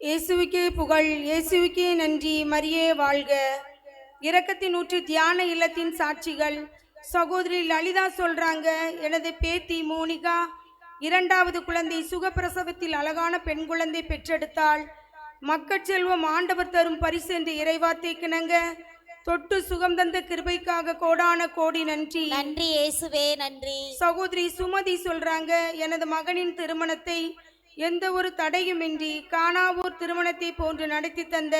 இயேசுவுக்கே புகழ் இயேசுவுக்கே நன்றி மரியே வாழ்க. இரக்கத்தின் ஊற்று தியான இல்லத்தின் சாட்சிகள். சகோதரி லலிதா சொல்றாங்க எனது பேத்தி மோனிகா இரண்டாவது குழந்தை சுகப்பிரசவத்தில் அழகான பெண் குழந்தை பெற்றெடுத்தாள். மக்கட்செல்வம் ஆண்டவர் தரும் பரிசு என்று இறைவார்த்தை கிணங்க தொட்டு சுகம் தந்த கிருபைக்காக கோடான கோடி நன்றி. நன்றி இயேசுவே நன்றி. சகோதரி சுமதி சொல்றாங்க எனது மகனின் திருமணத்தை எந்த ஒரு தடையுமின்றி காணாவூர் திருமணத்தை போன்று நடத்தி தந்த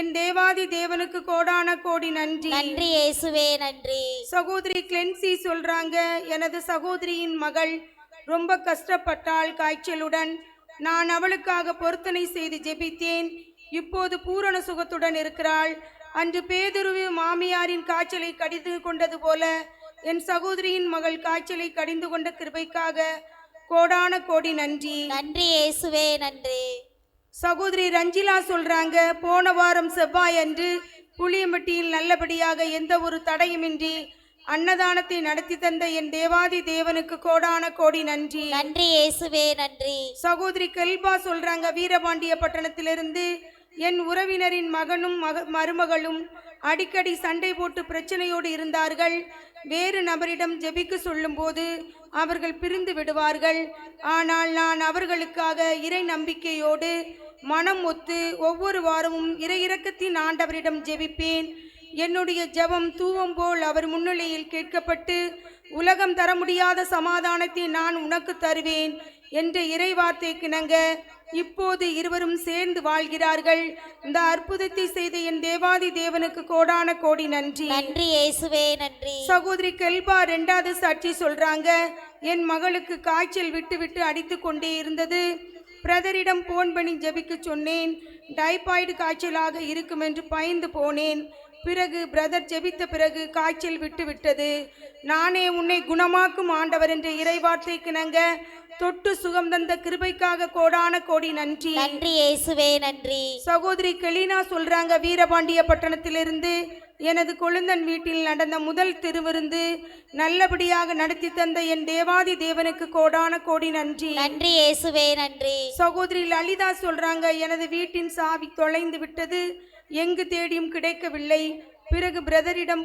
என் தேவாதி தேவனுக்கு கோடான கோடி நன்றி. நன்றி இயேசுவே நன்றி. சகோதரி கிளென்சி சொல்றாங்க எனது சகோதரியின் மகள் ரொம்ப கஷ்டப்பட்டாள் காய்ச்சலுடன். நான் அவளுக்காக பொருத்தனை செய்து ஜெபித்தேன். இப்போது பூரண சுகத்துடன் இருக்கிறாள். அன்று பேதுருவு மாமியாரின் காய்ச்சலை கடிந்து கொண்டது போல என் சகோதரியின் மகள் காய்ச்சலை கடிந்து கொண்ட கிருபைக்காக கோடான கோடி நன்றி. நன்றி இயேசுவே நன்றி. சகோதரி ரஞ்சிலா சொல்றாங்க போன வாரம் செவ்வாய் அன்று புளியம்பட்டியில் நல்லபடியாக எந்த ஒரு தடையுமின்றி அன்னதானத்தை நடத்தி தந்த என் தேவாதி தேவனுக்கு கோடான கோடி நன்றி. நன்றி இயேசுவே நன்றி. சகோதரி கெல்பா சொல்றாங்க வீரபாண்டிய பட்டணத்திலிருந்து என் உறவினரின் மகனும் மக மருமகளும் அடிக்கடி சண்டை போட்டு பிரச்சனையோடு இருந்தார்கள். வேறு நபரிடம் ஜெபிக்க சொல்லும்போது அவர்கள் பிரிந்து விடுவார்கள். ஆனால் நான் அவர்களுக்காக இறை நம்பிக்கையோடு மனம் ஒத்து ஒவ்வொரு வாரமும் இறை இறக்கத்தின் ஆண்டவரிடம் ஜெபிப்பேன். என்னுடைய ஜெபம் தூவம் போல் அவர் முன்னிலையில் கேட்கப்பட்டு உலகம் தர முடியாத சமாதானத்தை நான் உனக்கு தருவேன் என்ற இறை வார்த்தை கிணங்க இப்போது இருவரும் சேர்ந்து வாழ்கிறார்கள். இந்த அற்புதத்தை செய்த என் தேவாதி தேவனுக்கு கோடான கோடி நன்றி. நன்றி இயேசுவே நன்றி. சகோதரி கெல்பா ரெண்டாவது சாட்சி சொல்றாங்க. என் மகளுக்கு காய்ச்சல் விட்டு விட்டு அடித்து கொண்டே இருந்தது. பிரதரிடம் போன் பண்ணி ஜெபிக்க சொன்னேன். டைபாய்டு காய்ச்சலாக இருக்கும் என்று பயந்து போனேன். பிறகு பிரதர் ஜெபித்த பிறகு காய்ச்சல் விட்டு விட்டது. நானே உன்னை குணமாக்கும் ஆண்டவர் என்ற இறைவார்த்தை கிணங்க தொட்டு சுகம் தந்த கிருபைக்காக கோடான கோடி நன்றி. நன்றி இயேசுவே நன்றி. சகோதரி கெலினா சொல்றாங்க வீரபாண்டிய பட்டணத்திலிருந்து எனது கொழுந்தன் வீட்டில் நடந்த முதல் திருவிருந்து நல்லபடியாக நடத்தி தந்த என் தேவாதி தேவனுக்கு கோடான கோடி நன்றி. நன்றி இயேசுவே நன்றி. சகோதரி லலிதா சொல்றாங்க எனது வீட்டின் சாவி தொலைந்து விட்டது எங்கு தேடியும் கிடைக்கவில்லை. பிறகு பிரதரிடம்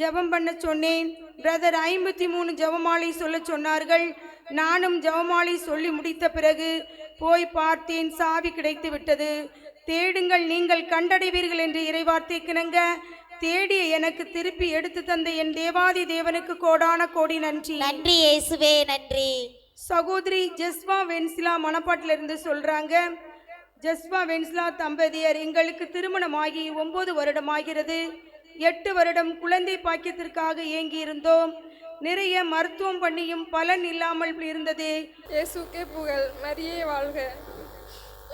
ஜெபம் பண்ண சொன்னேன். பிரதர் ஐம்பத்தி மூணு ஜெபமாலை சொல்ல சொன்னார்கள் நானும் ஜெபமாலை சொல்லி முடித்த பிறகு போய் பார்த்தேன் சாவி கிடைத்து விட்டது. தேடுங்கள் நீங்கள் கண்டடைவீர்கள் என்று இறைவார்த்தை கிணங்க தேடிய எனக்கு திருப்பி எடுத்து தந்த என் தேவாதி தேவனுக்கு கோடான கோடி நன்றி. நன்றி இயேசுவே நன்றி. சகோதரி ஜஸ்வா வென்சிலா மணப்பாட்டிலிருந்து சொல்றாங்க ஜஸ்வா வென்சிலா தம்பதியர் எங்களுக்கு திருமணமாகி ஒன்பது வருடம் ஆகிறது எட்டு வருடம் குழந்தை பாக்கியத்திற்காக ஏங்கி இருந்தோம் நிறைய மருத்துவம் பண்ணியும் பலன் இல்லாமல் இருந்தது. இயேசுக்கே புகழ். மரியே வாழ்க.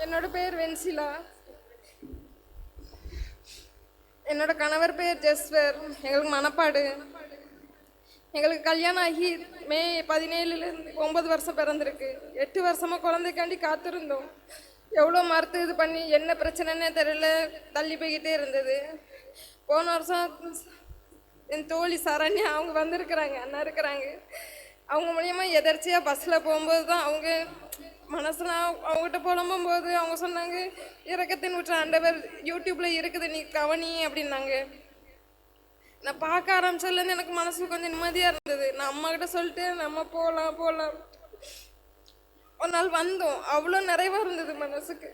என்னோட பேர் வென்சிலா என்னோட கணவர் பேர் ஜஸ்வர். எங்களுக்கு மணப்பாடு எங்களுக்கு கல்யாணம் ஆகி மே பதினேழுலேருந்து ஒம்பது வருஷம் பிறந்திருக்கு. எட்டு வருஷமாக குழந்தைக்காண்டி காத்திருந்தோம். எவ்வளோ மறுத்து இது பண்ணி என்ன பிரச்சனைன்னே தெரியல. தள்ளி போய்கிட்டே இருந்தது. போன வருஷம் என் தோழி சரண்யா அவங்க வந்திருக்கிறாங்க அண்ணா இருக்கிறாங்க. அவங்க மூலியமாக எதர்ச்சியாக பஸ்ஸில் போகும்போது தான் அவங்க மனசில் அவங்ககிட்ட புலம்பும்போது அவங்க சொன்னாங்க இறக்கத்தின் விட்டு ஆண்டவர் யூடியூப்பில் இருக்குது நீ கவனி அப்படின்னாங்க. நான் பார்க்க ஆரம்பிச்சதுலேருந்து எனக்கு மனசு கொஞ்சம் நிம்மதியாக இருந்தது. நான் அம்மாக்கிட்ட சொல்லிட்டு நம்ம போகலாம் போகலாம் ஒரு நாள் வந்தோம். அவ்வளோ நிறைவாக இருந்தது மனசுக்கு.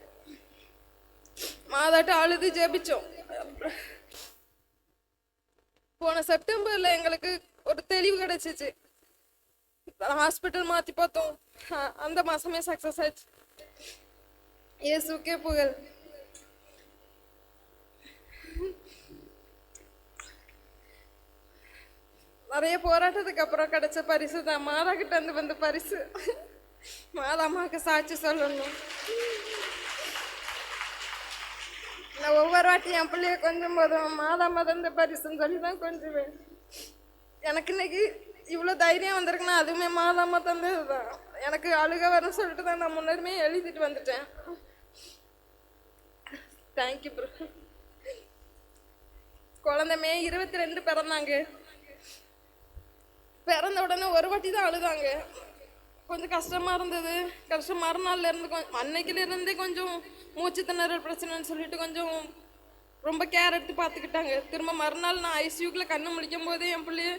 மாதாட்ட அழுது ஜெபிச்சோம். போன செப்டம்பர்ல எங்களுக்கு ஒரு தெளிவு கிடைச்சிச்சு. ஹாஸ்பிட்டல் மாத்தி பார்த்தோம். அந்த மாசமே சக்சஸ் ஆச்சு. இயேசுக்கே புகழ். நிறைய போராட்டத்துக்கு அப்புறம் கிடைச்ச பரிசு தான் மாதா கிட்ட வந்து வந்த பரிசு. மாதா அம்மாவுக்கு சாட்சி சொல்லணும். நான் ஒவ்வொரு வாட்டி என் பிள்ளைய கொஞ்சம் போதும் மாதா மதந்த பரிசுன்னு சொல்லி தான் கொஞ்சுவேன். எனக்கு இன்னைக்கு இவ்வளோ தைரியம் வந்திருக்குன்னா அதுவுமே மாதா தந்தது தான் எனக்கு அழுக வரும் சொல்லிட்டு தான் நான் முன்னருமே எழுதிட்டு வந்துட்டேன். தேங்க்யூ ப்ரோ குழந்தை மே இருபத்தி ரெண்டு பிறந்தாங்க. பிறந்த உடனே ஒரு வாட்டி தான் அழுதாங்க. கொஞ்சம் கஷ்டமா இருந்தது. கஷ்டம் மறுநாள்ல இருந்து கொஞ்சம் அன்னைக்குல இருந்தே கொஞ்சம் மூச்சு திணறல் பிரச்சனைன்னு சொல்லிட்டு கொஞ்சம் ரொம்ப கேர் எடுத்து பார்த்துக்கிட்டாங்க திரும்ப மறுநாள் நான் ஐசியூக்கில் கண்ணு முழிக்கும் போதே என் பிள்ளைய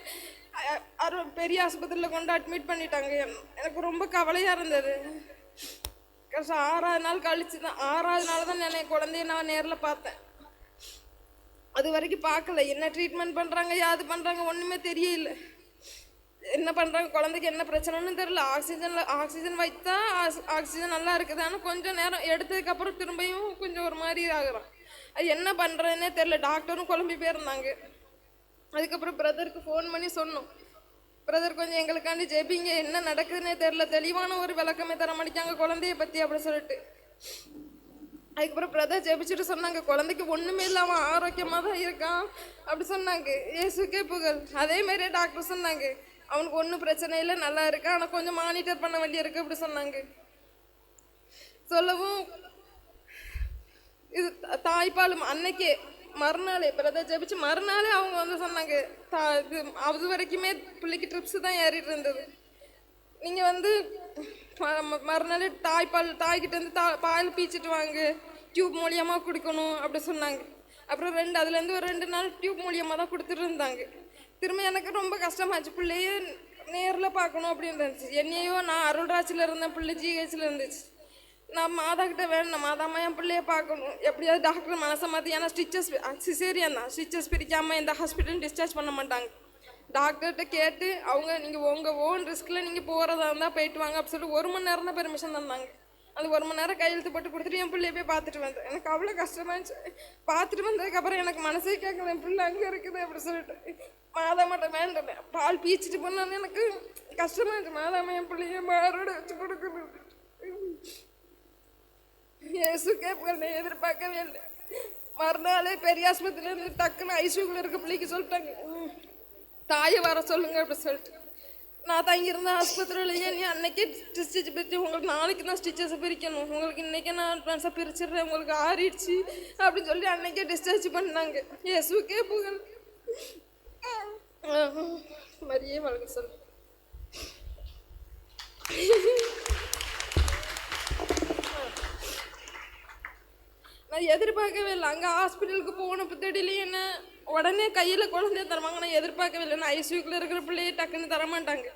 அரு பெரிய ஆஸ்பத்திரியில் கொண்டு அட்மிட் பண்ணிட்டாங்க. எனக்கு ரொம்ப கவலையாக இருந்தது. கஷ்டம் ஆறாவது நாள் கழிச்சு தான் ஆறாவது நாள் தான் நான் என் குழந்தைய நான் நேரில் பார்த்தேன். அது வரைக்கும் பார்க்கல. என்ன ட்ரீட்மெண்ட் பண்ணுறாங்க யாது பண்ணுறாங்க ஒன்றுமே தெரியல. என்ன பண்ணுறாங்க குழந்தைக்கு என்ன பிரச்சனைன்னு தெரியல. ஆக்சிஜனில் ஆக்சிஜன் வைத்தா ஆக்சிஜன் நல்லா இருக்குது ஆனால் கொஞ்சம் நேரம் எடுத்ததுக்கப்புறம் திரும்பியும் கொஞ்சம் ஒரு மாதிரி ஆகுறான். அது என்ன பண்ணுறதுன்னே தெரில டாக்டரும் குழம்பி போயிருந்தாங்க. அதுக்கப்புறம் பிரதருக்கு ஃபோன் பண்ணி சொன்னோம். பிரதர் கொஞ்சம் எங்களுக்காண்டி ஜெபிங்க. என்ன நடக்குதுன்னே தெரில தெளிவான ஒரு விளக்கமே தர மாட்டேங்க குழந்தைய பற்றி அப்படி சொல்லிட்டு. அதுக்கப்புறம் பிரதர் ஜெபிச்சுட்டு சொன்னாங்க குழந்தைக்கு ஒன்றுமே இல்லாமல் ஆரோக்கியமாக தான் இருக்கான். அப்படி சொன்னாங்க. ஏசுக்கே புகழ். அதே மாதிரியே டாக்டர் சொன்னாங்க. அவனுக்கு ஒன்றும் பிரச்சனை இல்லை நல்லா இருக்கு. ஆனால் கொஞ்சம் மானிட்டர் பண்ண வேண்டியிருக்கு அப்படி சொன்னாங்க. சொல்லவும் இது தாய்ப்பாலும் தாய்ப்பால் அன்னைக்கே மறுநாளே பிரதர் ஜெபிச்சு மறுநாளே அவங்க வந்து சொன்னாங்க தா இது அது வரைக்குமே பிள்ளைக்கு ட்ரிப்ஸ் தான் ஏறிட்டு இருந்தது. நீங்கள் வந்து ம- ம- மறுநாள் தாய்ப்பால் தாய்கிட்ட இருந்து தா பால் பீச்சிட்டு வாங்க டியூப் மூலியமாக குடிக்கணும் அப்படி சொன்னாங்க. அப்புறம் ரெண்டு அதுலேருந்து ஒரு ரெண்டு நாள் டியூப் மூலியமாக தான் கொடுத்துட்டு இருந்தாங்க திரும்ப எனக்கு ரொம்ப கஷ்டமாச்சு. பிள்ளைய நேரில் பார்க்கணும் அப்படின்னு இருந்துச்சு. என்னையோ நான் அருள்ராஜில் இருந்தேன் பிள்ளை ஜிஹெச்சில் இருந்துச்சு. நான் மாதா கிட்ட வேணும் மாதாம்மா என் பிள்ளைய பார்க்கணும். எப்படியாவது டாக்டர் மனசை மாற்றி ஏன்னா ஸ்டிச்சஸ் சிசேரியன் தான். ஸ்டிச்சஸ் பிரிக்காமல் இந்த ஹாஸ்பிட்டல் டிஸ்சார்ஜ் பண்ண மாட்டாங்க. டாக்டர்கிட்ட கேட்டு அவங்க நீங்கள் உங்கள் ஓன் ரிஸ்கில் நீங்கள் போகிறதா இருந்தால் போயிட்டு வாங்க அப்படி சொல்லி ஒரு மணி நேரம் தான் பெர்மிஷன் தந்தாங்க. அந்த ஒரு மணி நேரம் கையெழுத்து போட்டு கொடுத்துட்டு என் பிள்ளைய போய் பார்த்துட்டு வந்தேன். எனக்கு அவ்வளோ கஷ்டமாக இருந்துச்சு. பார்த்துட்டு வந்ததுக்கப்புறம் எனக்கு மனசே கேட்கல என் பிள்ளை அங்கே இருக்குது அப்படி சொல்லிட்டு. மாதா மட்டும் வேண்டாம் பால் பீச்சிட்டு போனாலும் எனக்கு கஷ்டமா இருந்துச்சு. மாதாம என் பிள்ளைய மாரோட வச்சு கொடுக்கணும் இயேசுக்கே கேட்பேன் எதிர்பார்க்கவே இல்லை. மறுநாளே பெரிய ஆஸ்பத்திரியில இருந்து டக்குன்னு ஐசியூக்குள்ளே இருக்க பிள்ளைக்கு சொல்லிட்டாங்க. "ம், தாயை வர சொல்லுங்க அப்படி சொல்லிட்டு. நான் தங்கியிருந்த ஆஸ்பத்திரியிலேயே நீ அன்னைக்கே ஸ்டிச்சஸ் பிரித்து உங்களுக்கு நாளைக்கு தான் ஸ்டிச்சஸை பிரிக்கணும். உங்களுக்கு இன்றைக்கே நான் அட்வான்ஸாக பிரிச்சிடுறேன். உங்களுக்கு ஆறிடுச்சு அப்படின்னு சொல்லி அன்னைக்கே டிஸ்சார்ஜ் பண்ணாங்க. இயேசுக்கே புகழ். மரியே வழங்க சொல்லு நான் எதிர்பார்க்கவே இல்லை. அங்கே ஹாஸ்பிட்டலுக்கு போன புத்தடியிலே என்ன? உடனே கையில் குழந்தைய தருவாங்க நான் எதிர்பார்க்கவே இல்லை நான் ஐசியூக்குள்ள இருக்கிற பிள்ளையை டக்குன்னு தர மாட்டாங்க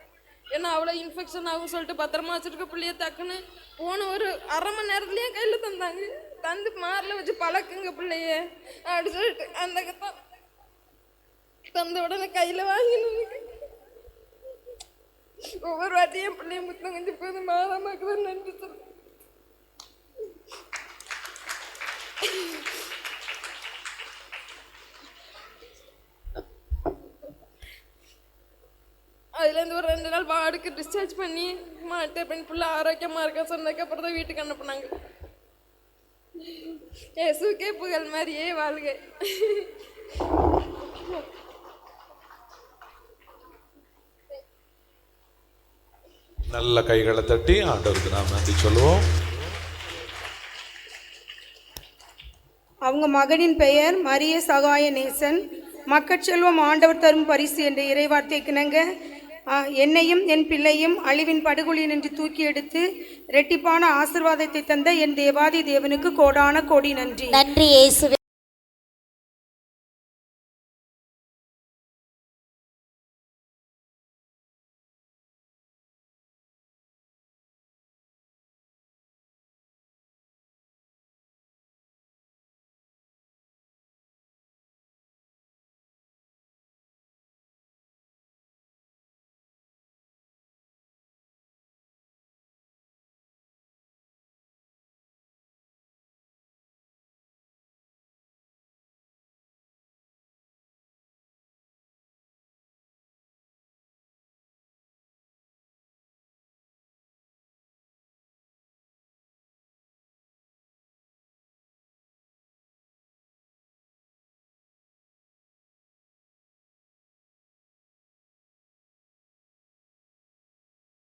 ஏன்னா அவ்வளோ இன்ஃபெக்ஷன் ஆகும் சொல்லிட்டு பத்திரமா வச்சுருக்க பிள்ளைய டக்குன்னு போன ஒரு அரை மணி நேரத்துலேயே கையில் தந்தாங்க. தந்து மாரில் வச்சு பழக்குங்க பிள்ளைய. அப்படி சொல்லிட்டு அந்த தந்த உடனே கையில் வாங்கினு ஒவ்வொரு வாட்டியும் என் பிள்ளைய முத்தம் கொஞ்சம் போது மாதமாக்கு நன்றி சொல்லுவேன் அதுலேருந்து ஒரு ரெண்டு நாள் வார்டுக்கு டிஸ்சார்ஜ் பண்ணி மாட்டே பெண் புள்ள ஆரோக்கியமாக இருக்கா சொன்னதுக்கப்புறம் தான் வீட்டுக்கு அனுப்புனாங்க. இயேசுக்கே புகழ் மாதிரியே வாழ்க. நல்ல கைகளை தட்டி ஆண்டவருக்கு நாம் நன்றி சொல்லுவோம். அவங்க மகனின் பெயர் மரிய சகாய நேசன். மக்கட்செல்வம் ஆண்டவர் தரும் பரிசு என்ற இறைவார்த்தைக்கிணங்க ஆ, என்னையும் என் பிள்ளையும் அழிவின் படுகொலி நின்று தூக்கி எடுத்து ரெட்டிப்பான ஆசிர்வாதத்தை தந்த என் தேவாதி தேவனுக்கு கோடான கோடி நன்றி. நன்றி இயேசுவே.